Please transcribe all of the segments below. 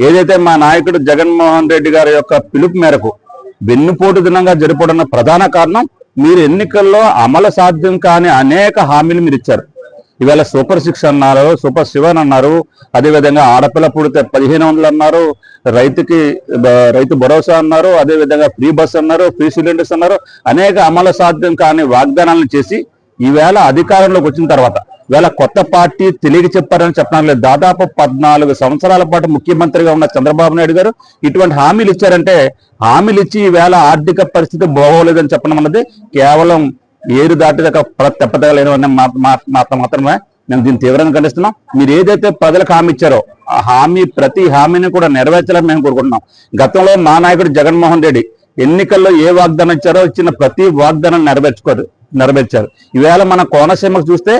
ఏదైతే మా నాయకుడు జగన్మోహన్ రెడ్డి గారి యొక్క పిలుపు మేరకు వెన్నుపోటు దినంగా జరపడం ప్రధాన కారణం మీరు ఎన్నికల్లో అమలు సాధ్యం కాని అనేక హామీలు మీరు ఇచ్చారు. ఇవాళ సూపర్ సిక్స్ అన్నారు సూపర్ సెవెన్ అన్నారు అదేవిధంగా ఆడపిల్ల పుడితే పదిహేను వందలు అన్నారు రైతుకి రైతు భరోసా అన్నారు అదేవిధంగా ఫ్రీ బస్ అన్నారు ఫ్రీ సిలిండర్స్ అన్నారు అనేక అమలు సాధ్యం కాని వాగ్దానాలను చేసి ఈవేళ అధికారంలోకి వచ్చిన తర్వాత ఇవాళ కొత్త పార్టీ తెలియక చెప్పారని చెప్పడం లేదు. దాదాపు పద్నాలుగు సంవత్సరాల పాటు ముఖ్యమంత్రిగా ఉన్న చంద్రబాబు నాయుడు గారు ఇటువంటి హామీలు ఇచ్చారంటే హామీలు ఇచ్చి ఈవేళ ఆర్థిక పరిస్థితి బాగోలేదని చెప్పడం అన్నది కేవలం ఏరు దాటిదాకా తెప్పదగలేని మాత్రం మాత్రమే మేము దీన్ని తీవ్రంగా ఖండిస్తున్నాం. మీరు ఏదైతే ప్రజలకు హామీ ఇచ్చారో ఆ హామీ ప్రతి హామీని కూడా నెరవేర్చాలని మేము కోరుకుంటున్నాం. గతంలో మా నాయకుడు జగన్మోహన్ రెడ్డి ఎన్నికల్లో ఏ వాగ్దానం ఇచ్చారో ఇచ్చిన ప్రతి వాగ్దానం నెరవేర్చుకోరు. నెరవేర్చారు. ఈవేళ మన కోనసీమకు చూస్తే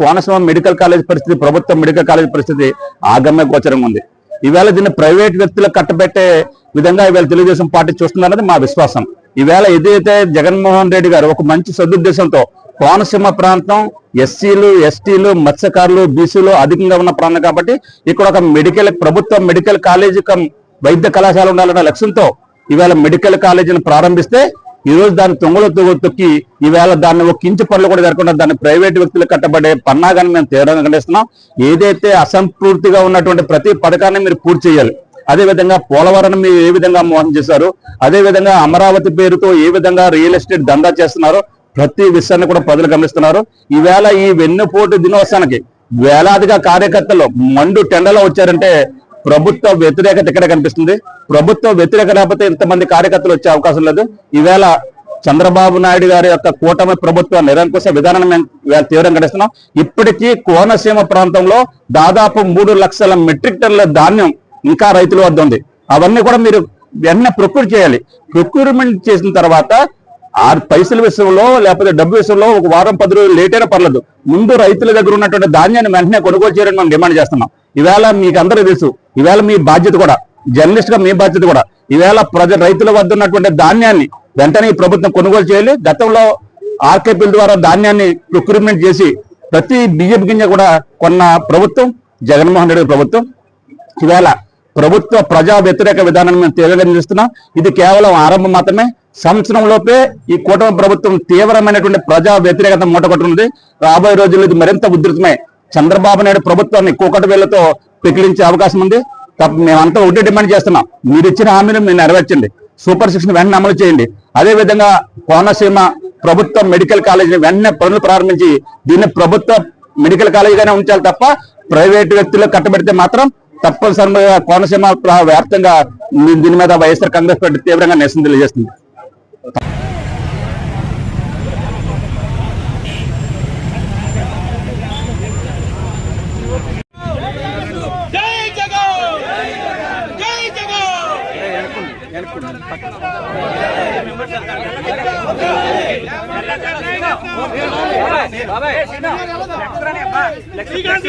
కోనసీమ మెడికల్ కాలేజ్ పరిస్థితి ప్రభుత్వ మెడికల్ కాలేజ్ పరిస్థితి ఆగమ్య గోచరంగా ఉంది. ఈవేళ దీన్ని ప్రైవేట్ వ్యక్తులకు కట్టబెట్టే విధంగా ఈవేళ తెలుగుదేశం పార్టీ చూస్తుందన్నది మా విశ్వాసం. ఈవేళ ఏదైతే జగన్మోహన్ రెడ్డి గారు ఒక మంచి సదుద్దేశంతో కోనసీమ ప్రాంతం ఎస్సీలు ఎస్టీలు మత్స్యకారులు బీసీలు అధికంగా ఉన్న ప్రాంతం కాబట్టి ఇక్కడ ఒక మెడికల్ ప్రభుత్వ మెడికల్ కాలేజీ వైద్య కళాశాల ఉండాలన్న లక్ష్యంతో ఈవేళ మెడికల్ కాలేజీని ప్రారంభిస్తే ఈ రోజు దాన్ని తొంగలో తొక్కి ఈవేళ దాన్ని ఒక కించి పనులు కూడా జరగకుండా దాన్ని ప్రైవేట్ వ్యక్తులు కట్టబడే పన్నాగాన్ని మేము తీవ్రంగా ఖండిస్తున్నాం. ఏదైతే అసంపూర్తిగా ఉన్నటువంటి ప్రతి పథకాన్ని మీరు పూర్తి చేయాలి. అదే విధంగా పోలవరం మీరు ఏ విధంగా మోసం చేశారు? అదే విధంగా అమరావతి పేరుతో ఏ విధంగా రియల్ ఎస్టేట్ దందా చేస్తున్నారో? ప్రతి విషయాన్ని కూడా ప్రజలు గమనిస్తున్నారు. ఈవేళ ఈ వెన్నుపోటు దినోత్సవానికి వేలాదిగా కార్యకర్తలు మండు టెండలో వచ్చారంటే ప్రభుత్వ వ్యతిరేకత ఇక్కడ కనిపిస్తుంది? ప్రభుత్వ వ్యతిరేక లేకపోతే ఇంతమంది కార్యకర్తలు వచ్చే అవకాశం లేదు. ఈవేళ చంద్రబాబు నాయుడు గారి యొక్క కూటమి ప్రభుత్వ నిరంకుశ విధానాన్ని మేము తీవ్రం తీవ్రంగా ఇప్పటికీ కోనసీమ ప్రాంతంలో దాదాపు మూడు లక్షల మెట్రిక్ టన్నుల ధాన్యం ఇంకా రైతుల వద్ద ఉంది. అవన్నీ కూడా మీరు వెంటనే ప్రొక్యూర్ చేయాలి. ప్రొక్యూర్మెంట్ చేసిన తర్వాత ఆ పైసల విషయంలో లేకపోతే డబ్బు విషయంలో ఒక వారం పది రోజులు లేట్ అయినా పర్లేదు. ముందు రైతుల దగ్గర ఉన్నటువంటి ధాన్యాన్ని వెంటనే కొనుగోలు చేయాలని మనం డిమాండ్ చేస్తున్నాం. ఈవేళ మీకు అందరూ తెలుసు ఈవేళ మీ బాధ్యత కూడా జర్నలిస్ట్గా మీ బాధ్యత కూడా ఈవేళ ప్రజ రైతుల వద్ద ఉన్నటువంటి ధాన్యాన్ని వెంటనే ఈ ప్రభుత్వం కొనుగోలు చేయాలి. గతంలో ఆర్కేపీల ద్వారా ధాన్యాన్ని ప్రొక్యూర్మెంట్ చేసి ప్రతి బియ్యం గింజ కూడా కొన్న ప్రభుత్వం జగన్మోహన్ రెడ్డి ప్రభుత్వం. ఈవేళ ప్రభుత్వ ప్రజా వ్యతిరేక విధానాన్ని మేము తీవ్రంగా నిలుస్తున్నాం ఇది కేవలం ఆరంభం మాత్రమే. సంవత్సరం లోపే ఈ కూటమి ప్రభుత్వం తీవ్రమైనటువంటి ప్రజా వ్యతిరేకత మూటగొట్టున్నది. రాబోయే రోజుల్లో ఇది మరింత ఉధృతమై చంద్రబాబు నాయుడు ప్రభుత్వాన్ని కూకటి వేళ్ళతో పెకిలించే అవకాశం ఉంది. తప్ప మేమంతా ఒకటే డిమాండ్ చేస్తున్నాం. మీరు ఇచ్చిన హామీని మీరు నెరవేర్చండి. సూపర్ సిక్స్ వెంటనే అమలు చేయండి. అదే విధంగా కోనసీమ ప్రభుత్వ మెడికల్ కాలేజీని వెంటనే పనులు ప్రారంభించి దీన్ని ప్రభుత్వ మెడికల్ కాలేజీగానే ఉంచాలి తప్ప ప్రైవేట్ వ్యక్తులు కట్టబెడితే మాత్రం తప్పనిసరిగా కోనసీమ వ్యాప్తంగా దీని మీద వైఎస్ఆర్ కాంగ్రెస్ పార్టీ తీవ్రంగా నిరసన తెలియజేస్తుంది. శ్రీకాంత్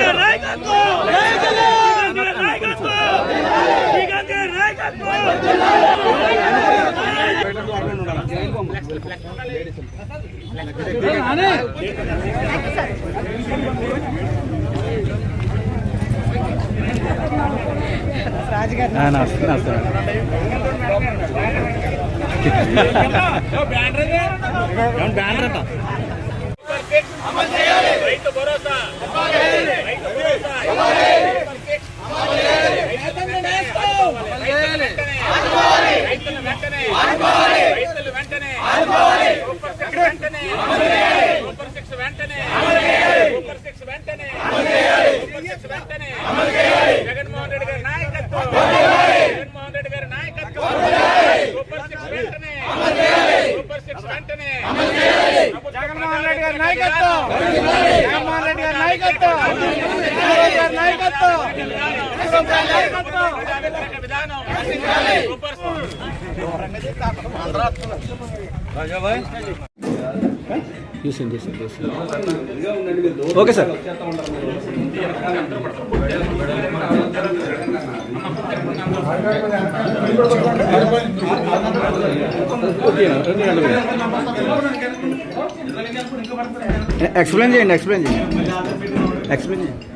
రైతు భరోసా రైతు వెంటనే జగన్మోహన్ రెడ్డి గారి నాయకత్వం జగన్మోహన్ రెడ్డి గారి నాయకత్వం సూపర్ సిక్స్ వెంటనే సూపర్ సిక్స్ వెంటనే జగన్మోహన్ రెడ్డి గారి నాయకత్వం. జగన్మోహన్ రెడ్డి గారి నాయకత్వం. గారి నాయకత్వం. విధానం సూపర్ ఓకే సార్ ఎక్స్ప్లెయిన్ చేయండి ఎక్స్ప్లెయిన్ చేయండి ఎక్స్ప్లెయిన్ చేయండి